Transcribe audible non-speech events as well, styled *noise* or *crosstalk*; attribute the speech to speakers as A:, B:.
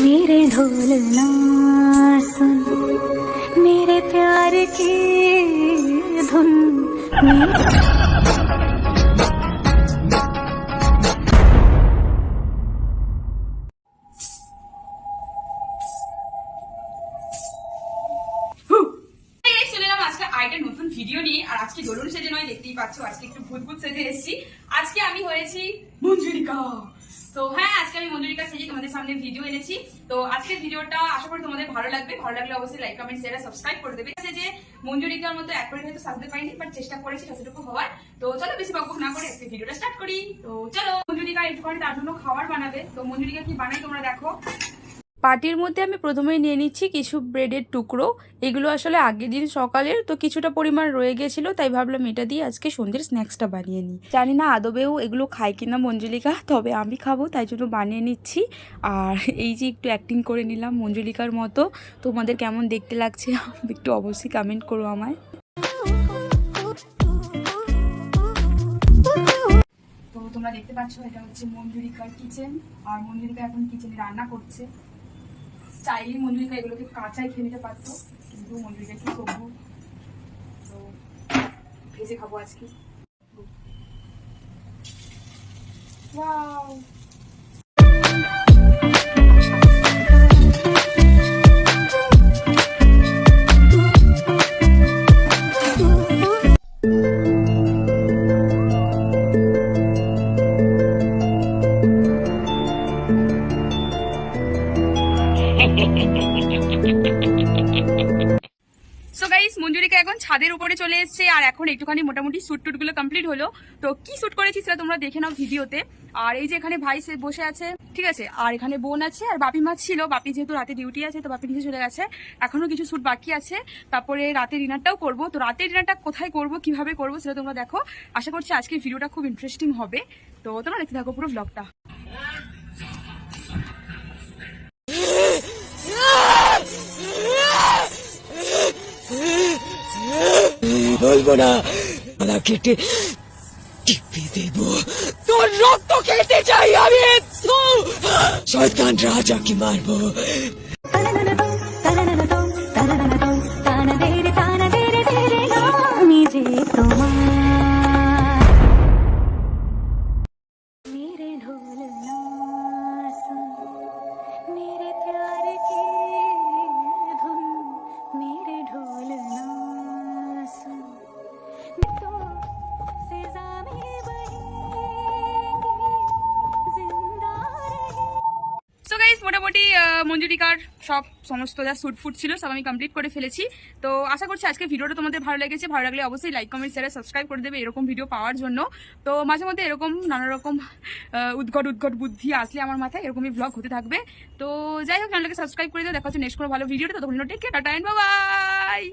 A: मेरे ढोलना सुन मेरे प्यार की धुन मेरे
B: ভিডিও নিয়ে, আর আজকে দোলন সেজে নয়, দেখতেই পাচ্ছ, আজকে একটু ভূত ভূত সেজে এসেছি। আজকে আমি হয়েছি মঞ্জুরিকা। তো হ্যাঁ আজকে আমি মঞ্জুরিকা সেজে তোমাদের সামনে ভিডিও এনেছি। তো আজকের ভিডিওটা আশা করি তোমাদের ভালো লাগবে। ভালো লাগলে অবশ্যই লাইক কমেন্ট শেয়ার সাবস্ক্রাইব করে দেবে। যে মঞ্জুরিকার মতো এক করে হয়তো সাজতে পারিনি বাট চেষ্টা করেছি যতটুকু হওয়ার। তো চলো বেশি বকবক না করে আজকে ভিডিওটা স্টার্ট করি। তো চলো, মঞ্জুরিকা একটুখানি তার জন্য খাবার বানাবে। তো মঞ্জুরিকা কি বানাই তোমরা দেখো।
C: পার্টির মধ্যে আমি প্রথমেই নিয়ে নিচ্ছি কিছু ব্রেডের টুকরো। এগুলো আসলে আগের দিন সকালের, তো কিছুটা পরিমাণ রয়ে গেছিল, তাই ভাবলাম এটা দিয়ে আজকে সন্ধ্যের স্ন্যাক্সটা বানিয়ে নিই। জানি না আদবেও এগুলো খায় কিনা মঞ্জুলিকা, তবে আমি খাব, তাই জন্য বানিয়ে নিচ্ছি। আর এই যে একটু অ্যাক্টিং করে নিলাম মঞ্জুলিকার মতো। তোমাদের কেমন দেখতে লাগছে *laughs* একটু অবশ্যই কমেন্ট করো আমায়।
B: তোমরা দেখতে পাচ্ছ, এটা হচ্ছে মঞ্জুরিকার কিচেন আর মঞ্জুরিকা এখন কিচেনে রান্না করছে। চাইলেই মঞ্জুরিকা এগুলোকে কাঁচাই খেয়ে নিতে পারতো? কিন্তু মঞ্জুরিকা কি করব তো ভেজে খাব আজকে। Wow! গাইস মঞ্জুরিকা এখন ছাদের উপরে চলে এসেছে আর এখন একটুখানি মোটামুটি স্যুট টুটগুলো কমপ্লিট হলো। তো কি স্যুট করেছি সেটা তোমরা দেখে নাও ভিডিওতে। আর এই যে এখানে ভাই সে বসে আছে, ঠিক আছে? আর এখানে বোন আছে, আর বাপি মা ছিল। বাপি যেহেতু রাতে ডিউটি আছে, তো বাপি নিচে চলে গেছে। এখনও কিছু স্যুট বাকি আছে। তারপরে রাতে ডিনারটাও করব। তো রাতে ডিনারটা কোথায় করব, কীভাবে করব সেটা তোমরা দেখো। আশা করছি আজকের ভিডিওটা খুব ইন্টারেস্টিং হবে। তো তোমরা দেখতে থাকো পুরো ব্লগটা
D: বলব না। গলা কেটে টিপে দেব। তোর রক্ত খেতে চাই আমি শয়তান রাজাকে মারবো।
B: মোটামুটি মঞ্জুরিকার সব সমস্ত যা স্যুট ফুট ছিল সব আমি কমপ্লিট করে ফেলেছি। তো আশা করছি আজকে ভিডিওটা তোমাদের ভালো লেগেছে। ভালো লাগলে অবশ্যই লাইক কমেন্ট শেয়ার সাবস্ক্রাইব করে দেবে এরকম ভিডিও পাওয়ার জন্য। তো মাঝে মধ্যে এরকম নানা রকম উদ্ঘট উদ্ঘট বুদ্ধি আসলে আমার মাথায় এরকমই ব্লগ হতে থাকবে। তো যাই হোক চ্যানেলকে সাবস্ক্রাইব করে দেবে দেখা হচ্ছে নেক্সট কোনো ভালো ভিডিওটা ততক্ষণ টেক কেয়ার টাটা বাই